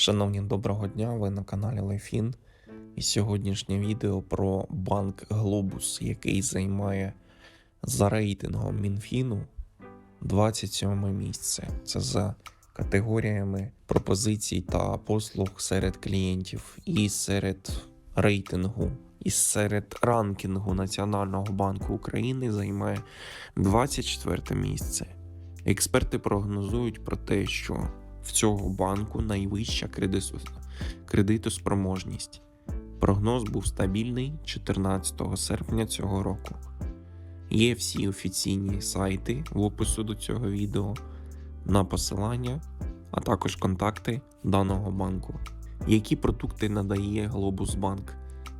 Шановні, доброго дня! Ви на каналі Лайфін. І сьогоднішнє відео про банк Глобус, який займає за рейтингом Мінфіну 27 місце. Це за категоріями пропозицій та послуг серед клієнтів і серед рейтингу. І серед ранкінгу Національного банку України займає 24 місце. Експерти прогнозують про те, що в цього банку найвища кредитоспроможність. Прогноз був стабільний 14 серпня цього року. Є всі офіційні сайти в опису до цього відео на посилання, а також контакти даного банку. Які продукти надає Глобус Банк?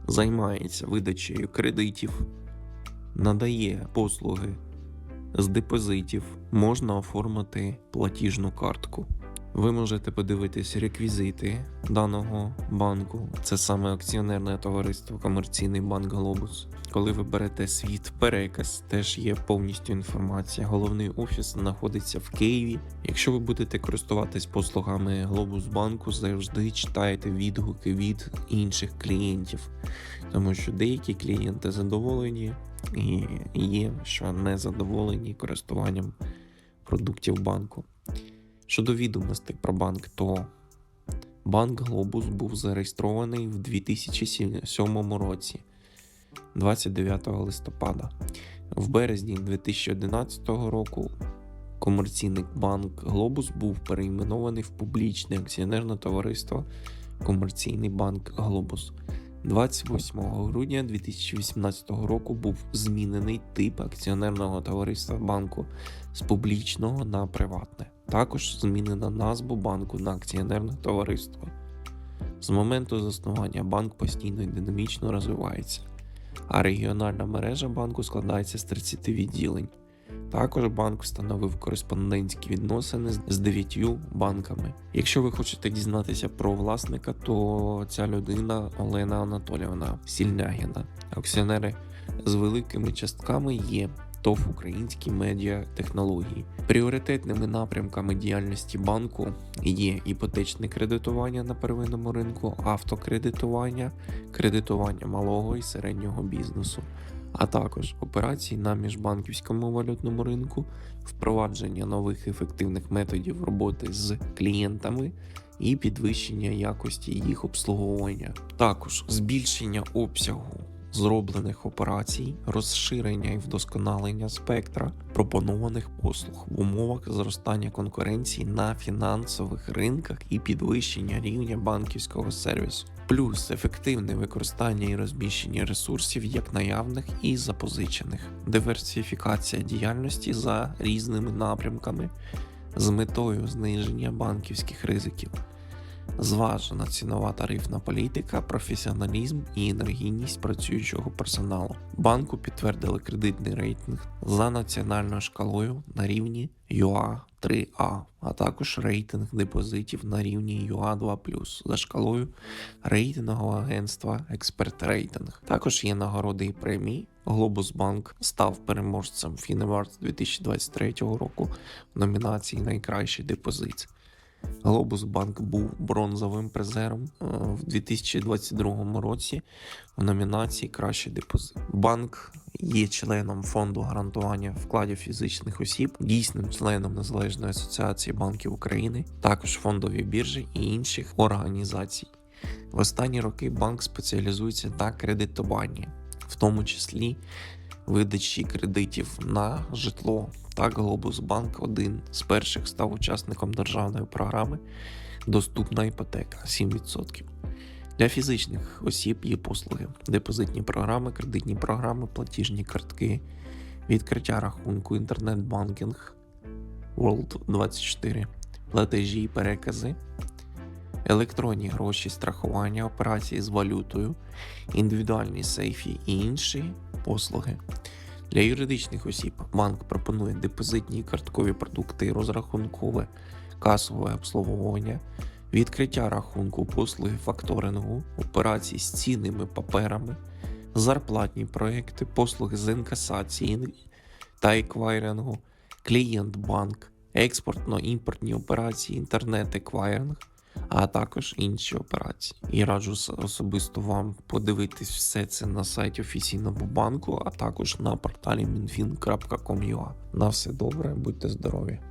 Займається видачею кредитів, надає послуги з депозитів, можна оформити платіжну картку. Ви можете подивитись реквізити даного банку. Це саме акціонерне товариство Комерційний банк Глобус. Коли ви берете світ переказ, теж є повністю інформація. Головний офіс знаходиться в Києві. Якщо ви будете користуватись послугами Глобус банку, завжди читайте відгуки від інших клієнтів, тому що деякі клієнти задоволені, і є, що не задоволені користуванням продуктів банку. Щодо відомостей про банк, то банк Глобус був зареєстрований в 2007 році, 29 листопада. В березні 2011 року комерційний банк Глобус був перейменований в публічне акціонерне товариство Комерційний банк Глобус. 28 грудня 2018 року був змінений тип акціонерного товариства банку з публічного на приватне. Також змінена назва банку на акціонерне товариство. З моменту заснування банк постійно і динамічно розвивається, а регіональна мережа банку складається з 30 відділень. Також банк встановив кореспондентські відносини з 9 банками. Якщо ви хочете дізнатися про власника, то ця людина Олена Анатоліївна Сільнягіна. Акціонери з великими частками є ТОВ Українські медіа технології. Пріоритетними напрямками діяльності банку є іпотечне кредитування на первинному ринку, автокредитування, кредитування малого і середнього бізнесу, а також операції на міжбанківському валютному ринку, впровадження нових ефективних методів роботи з клієнтами. І підвищення якості їх обслуговування, також збільшення обсягу зроблених операцій, розширення і вдосконалення спектра пропонованих послуг в умовах зростання конкуренції на фінансових ринках і підвищення рівня банківського сервісу, плюс ефективне використання і розміщення ресурсів як наявних і запозичених, диверсифікація діяльності за різними напрямками з метою зниження банківських ризиків. Зважена цінова тарифна політика, професіоналізм і енергійність працюючого персоналу. Банку підтвердили кредитний рейтинг за національною шкалою на рівні ЮА 3А, а також рейтинг депозитів на рівні ЮА 2 за шкалою рейтингового агентства Експерт Рейтинг. Також є нагороди і премії. Глобус Банк став переможцем Фіневард 2023 року в номінації Найкращий депозит. Глобус Банк був бронзовим призером е, в 2022 році в номінації Кращий депозит. Банк є членом фонду гарантування вкладів фізичних осіб, дійсним членом Незалежної асоціації банків України, також фондові біржі і інших організацій. В останні роки банк спеціалізується на кредитуванні, в тому числі видачі кредитів на житло. Так, Глобус Банк один з перших став учасником державної програми Доступна іпотека 7%. Для фізичних осіб є послуги, депозитні програми, кредитні програми, платіжні картки, відкриття рахунку, інтернет-банкінг, World24, платежі і перекази, електронні гроші, страхування, операції з валютою, індивідуальні сейфі і інші послуги. Для юридичних осіб банк пропонує депозитні і карткові продукти, розрахункове касове обслуговування, відкриття рахунку послуги факторингу, операції з цінними паперами, зарплатні проекти, послуги з інкасації та еквайрингу, клієнт банк, експортно-імпортні операції, інтернет-еквайринг, а також інші операції. І раджу особисто вам подивитись все це на сайті офіційного банку, а також на порталі minfin.com.ua. На все добре, будьте здорові!